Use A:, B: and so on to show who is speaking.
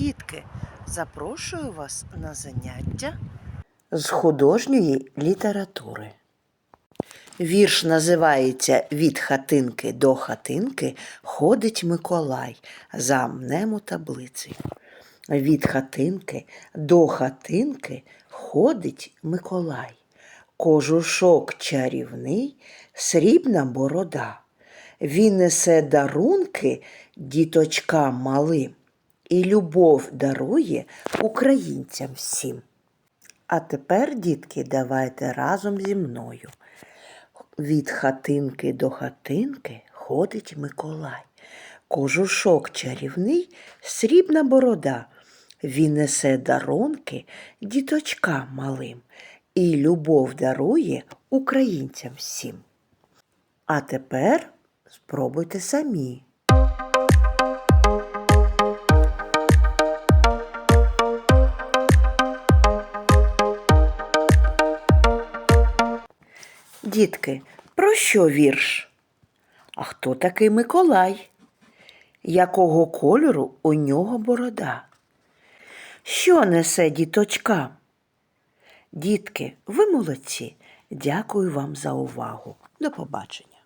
A: Дітки, запрошую вас на заняття з художньої літератури. Вірш називається Від хатинки до хатинки ходить Миколай за амнему таблицею. Від хатинки до хатинки ходить Миколай. Кожушок чарівний, срібна борода. Він несе дарунки діточкам малим і любов дарує українцям всім. А тепер, дітки, давайте разом зі мною. Від хатинки до хатинки ходить Миколай. Кожушок чарівний, срібна борода. Він несе дарунки діточкам малим і любов дарує українцям всім. А тепер спробуйте самі. Дітки, про що вірш? А хто такий Миколай? Якого кольору у нього борода? Що несе діточка? Дітки, ви молодці. Дякую вам за увагу. До побачення.